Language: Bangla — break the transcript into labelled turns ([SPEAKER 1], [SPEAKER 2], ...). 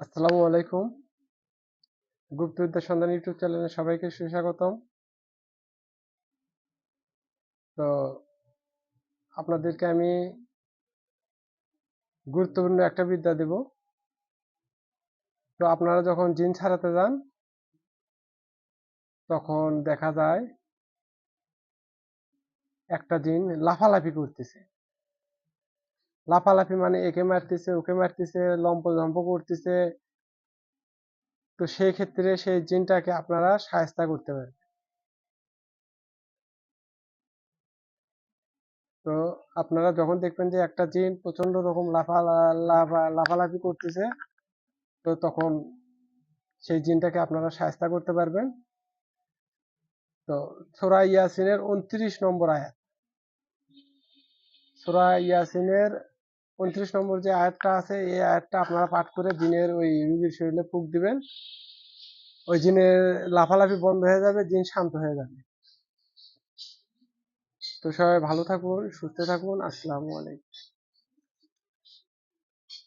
[SPEAKER 1] আসসালামু আলাইকুম। গুপ্তবিদ্যা সন্ধান ইউটিউব চ্যানেলে সবাইকে সুস্বাগতম। তো, আপনাদেরকে আমি গুরুত্বপূর্ণ একটা বিদ্যা দেব। তো, আপনারা যখন জিন ছাড়াতে যান, তখন দেখা যায় একটা জিন লাফালাফি করতেছে। লাফালাফি মানে একে মারতেছে, ওকে মারতেছে, লম্প জম্প করতেছে। তো সেই ক্ষেত্রে সেই জিনটাকে আপনারা সায়স্তা করতে পারেন। তো আপনারা যখন দেখবেন যে একটা জিন প্রচণ্ড রকম লাফা লাফালাফি করতেছে, তো তখন সেই জিনটাকে আপনারা সায়স্তা করতে পারবেন। তো সোরা ইয়াসিনের উনত্রিশ নম্বর আয়াত। সোরা ইয়াসিনের উনত্রিশ নম্বর যে আয়াতটা আছে, এই আয়াতটা আপনারা পাঠ করে জিনের ওই রুগীর শরীরে ফুক দিবেন। ওই জিনের লাফালাফি বন্ধ হয়ে যাবে, জিন শান্ত হয়ে যাবে। তো সবাই ভালো থাকুন, সুস্থ থাকুন, আসসালামু আলাইকুম।